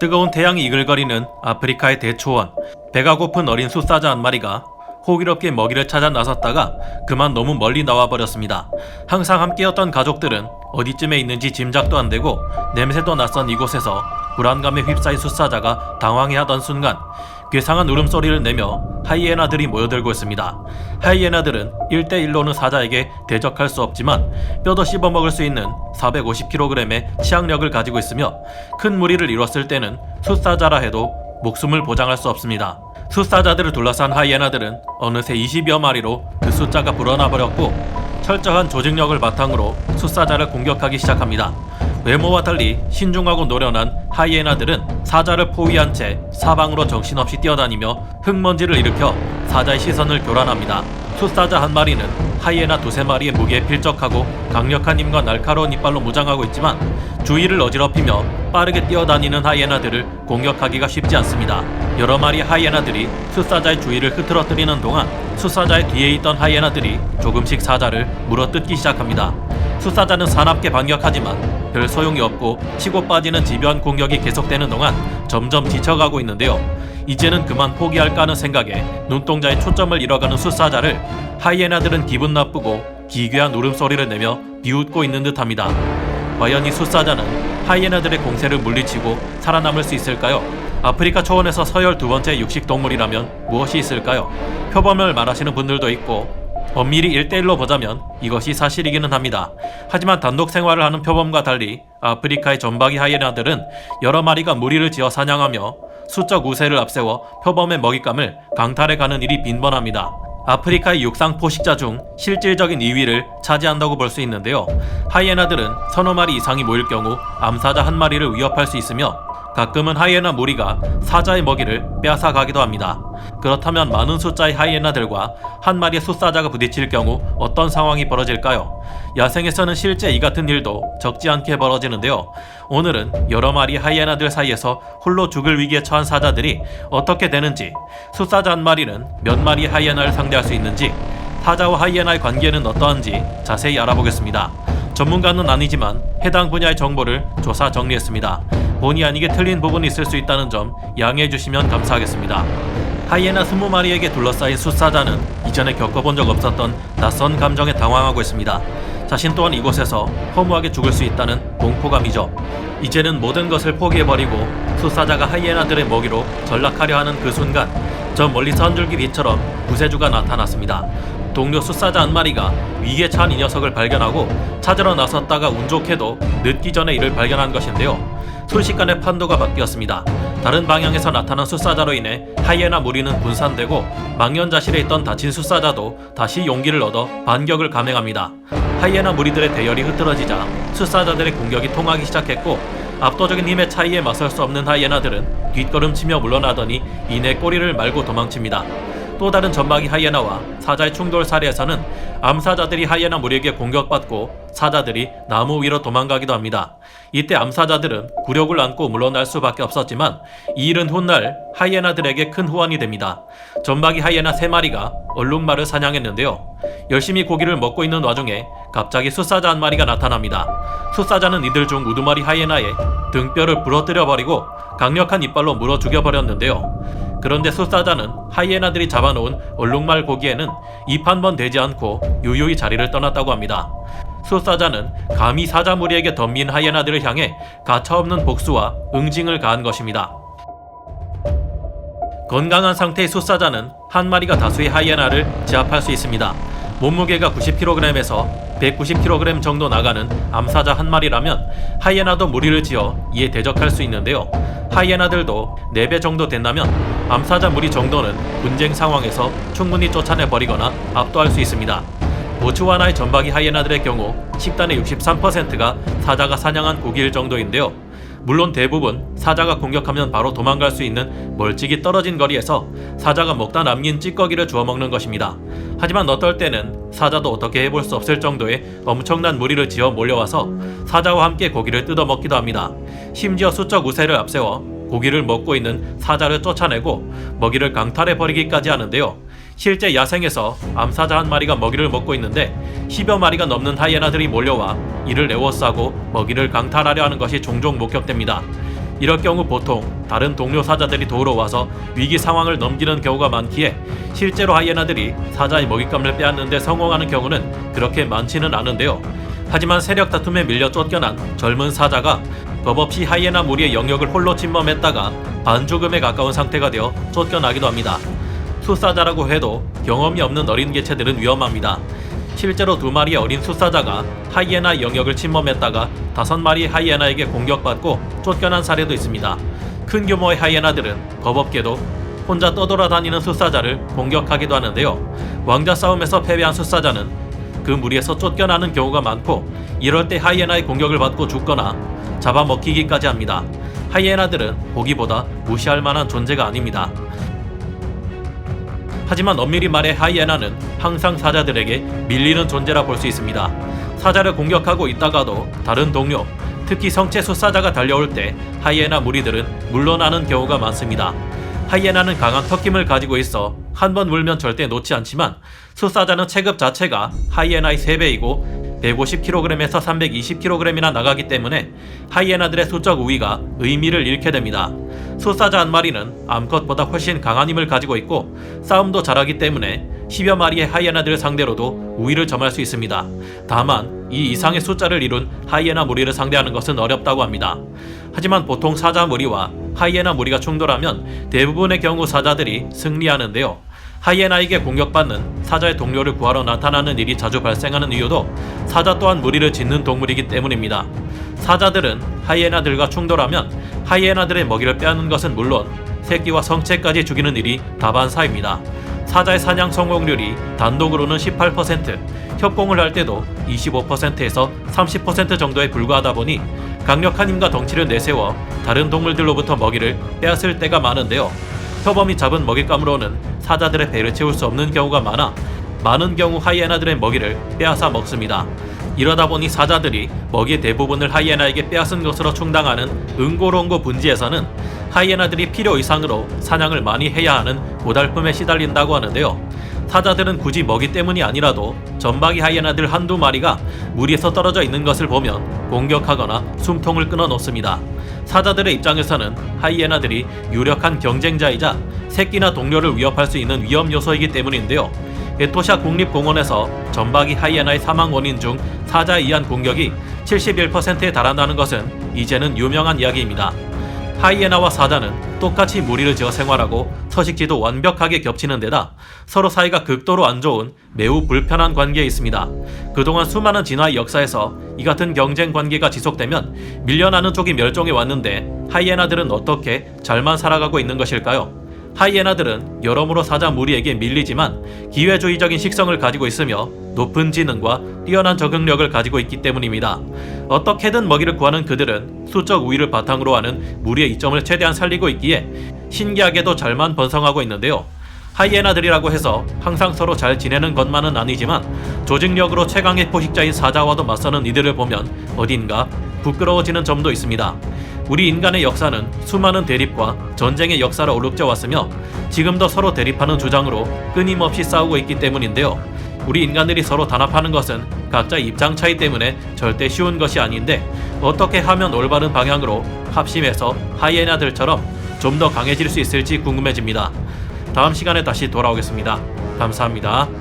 뜨거운 태양이 이글거리는 아프리카의 대초원. 배가 고픈 어린 숫사자 한 마리가 호기롭게 먹이를 찾아 나섰다가 그만 너무 멀리 나와 버렸습니다. 항상 함께였던 가족들은 어디쯤에 있는지 짐작도 안 되고 냄새도 낯선 이곳에서 불안감에 휩싸인 숫사자가 당황해하던 순간 괴상한 울음소리를 내며 하이에나들이 모여들고 있습니다. 하이에나들은 1대1로는 사자에게 대적할 수 없지만 뼈도 씹어먹을 수 있는 450kg의 치악력을 가지고 있으며 큰 무리를 이뤘을 때는 숫사자라 해도 목숨을 보장할 수 없습니다. 숫사자들을 둘러싼 하이에나들은 어느새 20여 마리로 그 숫자가 불어나 버렸고 철저한 조직력을 바탕으로 숫사자를 공격하기 시작합니다. 외모와 달리 신중하고 노련한 하이에나들은 사자를 포위한 채 사방으로 정신없이 뛰어다니며 흙먼지를 일으켜 사자의 시선을 교란합니다. 숫사자 한 마리는 하이에나 두세 마리의 무게에 필적하고 강력한 힘과 날카로운 이빨로 무장하고 있지만 주위를 어지럽히며 빠르게 뛰어다니는 하이에나들을 공격하기가 쉽지 않습니다. 여러 마리 하이에나들이 숫사자의 주위를 흐트러뜨리는 동안 숫사자의 뒤에 있던 하이에나들이 조금씩 사자를 물어뜯기 시작합니다. 숫사자는 사납게 반격하지만 별 소용이 없고 치고 빠지는 집요한 공격이 계속되는 동안 점점 지쳐가고 있는데요. 이제는 그만 포기할까 하는 생각에 눈동자에 초점을 잃어가는 숫사자를 하이에나들은 기분 나쁘고 기괴한 울음소리를 내며 비웃고 있는 듯합니다. 과연 이 숫사자는 하이에나들의 공세를 물리치고 살아남을 수 있을까요? 아프리카 초원에서 서열 두 번째 육식 동물이라면 무엇이 있을까요? 표범을 말하시는 분들도 있고 엄밀히 1대1로 보자면 이것이 사실이기는 합니다. 하지만 단독 생활을 하는 표범과 달리 아프리카의 전박이 하이에나들은 여러 마리가 무리를 지어 사냥하며 수적 우세를 앞세워 표범의 먹잇감을 강탈해 가는 일이 빈번합니다. 아프리카의 육상 포식자 중 실질적인 2위를 차지한다고 볼 수 있는데요. 하이에나들은 서너 마리 이상이 모일 경우 암사자 한 마리를 위협할 수 있으며 가끔은 하이에나 무리가 사자의 먹이를 빼앗아 가기도 합니다. 그렇다면 많은 숫자의 하이에나들과 한 마리의 숫사자가 부딪힐 경우 어떤 상황이 벌어질까요? 야생에서는 실제 이 같은 일도 적지 않게 벌어지는데요. 오늘은 여러 마리 하이에나들 사이에서 홀로 죽을 위기에 처한 사자들이 어떻게 되는지, 숫사자 한 마리는 몇 마리 하이에나를 상대할 수 있는지, 사자와 하이에나의 관계는 어떠한지 자세히 알아보겠습니다. 전문가는 아니지만 해당 분야의 정보를 조사 정리했습니다. 본의 아니게 틀린 부분이 있을 수 있다는 점 양해해 주시면 감사하겠습니다. 하이에나 20마리에게 둘러싸인 숫사자는 이전에 겪어본 적 없었던 낯선 감정에 당황하고 있습니다. 자신 또한 이곳에서 허무하게 죽을 수 있다는 공포감이죠. 이제는 모든 것을 포기해버리고 숫사자가 하이에나들의 먹이로 전락하려 하는 그 순간 저 멀리서 한 줄기 빛처럼 구세주가 나타났습니다. 동료 숫사자 한 마리가 위기에 처한 이 녀석을 발견하고 찾으러 나섰다가 운 좋게도 늦기 전에 이를 발견한 것인데요. 순식간에 판도가 바뀌었습니다. 다른 방향에서 나타난 숫사자로 인해 하이에나 무리는 분산되고 망연자실에 있던 다친 숫사자도 다시 용기를 얻어 반격을 감행합니다. 하이에나 무리들의 대열이 흐트러지자 숫사자들의 공격이 통하기 시작했고 압도적인 힘의 차이에 맞설 수 없는 하이에나들은 뒷걸음치며 물러나더니 이내 꼬리를 말고 도망칩니다. 또 다른 전막이 하이에나와 사자의 충돌 사례에서는 암사자들이 하이에나 무리에게 공격받고 사자들이 나무 위로 도망가기도 합니다. 이때 암사자들은 굴욕을 안고 물러날 수밖에 없었지만 이 일은 훗날 하이에나들에게 큰 후환이 됩니다. 전박이 하이에나 세 마리가 얼룩말을 사냥했는데요. 열심히 고기를 먹고 있는 와중에 갑자기 숫사자 한 마리가 나타납니다. 숫사자는 이들 중 우두머리 하이에나의 등뼈를 부러뜨려 버리고 강력한 이빨로 물어 죽여버렸는데요. 그런데 숫사자는 하이에나들이 잡아놓은 얼룩말 고기에는 입 한 번 대지 않고 유유히 자리를 떠났다고 합니다. 숫사자는 감히 사자 무리에게 덤빈 하이에나들을 향해 가차없는 복수와 응징을 가한 것입니다. 건강한 상태의 숫사자는 한 마리가 다수의 하이에나를 제압할 수 있습니다. 몸무게가 90kg에서 190kg 정도 나가는 암사자 한 마리라면 하이에나도 무리를 지어 이에 대적할 수 있는데요. 하이에나들도 4배 정도 된다면 암사자 무리 정도는 분쟁 상황에서 충분히 쫓아내 버리거나 압도할 수 있습니다. 보츠와나의 전박이 하이에나들의 경우 식단의 63%가 사자가 사냥한 고기일 정도인데요. 물론 대부분 사자가 공격하면 바로 도망갈 수 있는 멀찍이 떨어진 거리에서 사자가 먹다 남긴 찌꺼기를 주워 먹는 것입니다. 하지만 어떨 때는 사자도 어떻게 해볼 수 없을 정도의 엄청난 무리를 지어 몰려와서 사자와 함께 고기를 뜯어 먹기도 합니다. 심지어 수적 우세를 앞세워 고기를 먹고 있는 사자를 쫓아내고 먹이를 강탈해 버리기까지 하는데요. 실제 야생에서 암사자 한 마리가 먹이를 먹고 있는데 10여 마리가 넘는 하이에나들이 몰려와 이를 에워싸고 먹이를 강탈하려 하는 것이 종종 목격됩니다. 이럴 경우 보통 다른 동료 사자들이 도우러 와서 위기 상황을 넘기는 경우가 많기에 실제로 하이에나들이 사자의 먹잇감을 빼앗는데 성공하는 경우는 그렇게 많지는 않은데요. 하지만 세력 다툼에 밀려 쫓겨난 젊은 사자가 법 없이 하이에나 무리의 영역을 홀로 침범했다가 반죽음에 가까운 상태가 되어 쫓겨나기도 합니다. 숫사자라고 해도 경험이 없는 어린 개체들은 위험합니다. 실제로 두 마리의 어린 숫사자가 하이에나 영역을 침범했다가 다섯 마리의 하이에나에게 공격받고 쫓겨난 사례도 있습니다. 큰 규모의 하이에나들은 겁없게도 혼자 떠돌아다니는 숫사자를 공격하기도 하는데요. 왕자 싸움에서 패배한 숫사자는 그 무리에서 쫓겨나는 경우가 많고 이럴 때 하이에나의 공격을 받고 죽거나 잡아먹히기까지 합니다. 하이에나들은 보기보다 무시할 만한 존재가 아닙니다. 하지만 엄밀히 말해 하이에나는 항상 사자들에게 밀리는 존재라 볼 수 있습니다. 사자를 공격하고 있다가도 다른 동료, 특히 성체 숫사자가 달려올 때 하이에나 무리들은 물러나는 경우가 많습니다. 하이에나는 강한 턱힘을 가지고 있어 한 번 물면 절대 놓지 않지만 숫사자는 체급 자체가 하이에나의 3배이고 150kg에서 320kg이나 나가기 때문에 하이에나들의 수적 우위가 의미를 잃게 됩니다. 숫사자 한 마리는 암컷보다 훨씬 강한 힘을 가지고 있고 싸움도 잘하기 때문에 10여 마리의 하이에나들을 상대로도 우위를 점할 수 있습니다. 다만 이 이상의 숫자를 이룬 하이에나 무리를 상대하는 것은 어렵다고 합니다. 하지만 보통 사자 무리와 하이에나 무리가 충돌하면 대부분의 경우 사자들이 승리하는데요. 하이에나에게 공격받는 사자의 동료를 구하러 나타나는 일이 자주 발생하는 이유도 사자 또한 무리를 짓는 동물이기 때문입니다. 사자들은 하이에나들과 충돌하면 하이에나들의 먹이를 빼앗는 것은 물론 새끼와 성체까지 죽이는 일이 다반사입니다. 사자의 사냥 성공률이 단독으로는 18%, 협공을 할 때도 25%에서 30% 정도에 불과하다 보니 강력한 힘과 덩치를 내세워 다른 동물들로부터 먹이를 빼앗을 때가 많은데요. 표범이 잡은 먹잇감으로는 사자들의 배를 채울 수 없는 경우가 많아 많은 경우 하이에나들의 먹이를 빼앗아 먹습니다. 이러다 보니 사자들이 먹이의 대부분을 하이에나에게 빼앗은 것으로 충당하는 응고롱고 분지에서는 하이에나들이 필요 이상으로 사냥을 많이 해야 하는 고달픔에 시달린다고 하는데요. 사자들은 굳이 먹이 때문이 아니라도 전박이 하이에나들 한두 마리가 무리에서 떨어져 있는 것을 보면 공격하거나 숨통을 끊어 놓습니다. 사자들의 입장에서는 하이에나들이 유력한 경쟁자이자 새끼나 동료를 위협할 수 있는 위험 요소이기 때문인데요. 에토샤 국립공원에서 전박이 하이에나의 사망 원인 중 사자에 의한 공격이 71%에 달한다는 것은 이제는 유명한 이야기입니다. 하이에나와 사자는 똑같이 무리를 지어 생활하고 서식지도 완벽하게 겹치는 데다 서로 사이가 극도로 안 좋은 매우 불편한 관계에 있습니다. 그동안 수많은 진화의 역사에서 이 같은 경쟁 관계가 지속되면 밀려나는 쪽이 멸종해 왔는데 하이에나들은 어떻게 잘만 살아가고 있는 것일까요? 하이에나들은 여러모로 사자 무리에게 밀리지만 기회주의적인 식성을 가지고 있으며 높은 지능과 뛰어난 적응력을 가지고 있기 때문입니다. 어떻게든 먹이를 구하는 그들은 수적 우위를 바탕으로 하는 무리의 이점을 최대한 살리고 있기에 신기하게도 잘만 번성하고 있는데요. 하이에나들이라고 해서 항상 서로 잘 지내는 것만은 아니지만 조직력으로 최강의 포식자인 사자와도 맞서는 이들을 보면 어딘가 부끄러워지는 점도 있습니다. 우리 인간의 역사는 수많은 대립과 전쟁의 역사를 어룩져 왔으며 지금도 서로 대립하는 주장으로 끊임없이 싸우고 있기 때문인데요. 우리 인간들이 서로 단합하는 것은 각자의 입장 차이 때문에 절대 쉬운 것이 아닌데 어떻게 하면 올바른 방향으로 합심해서 하이에나들처럼 좀 더 강해질 수 있을지 궁금해집니다. 다음 시간에 다시 돌아오겠습니다. 감사합니다.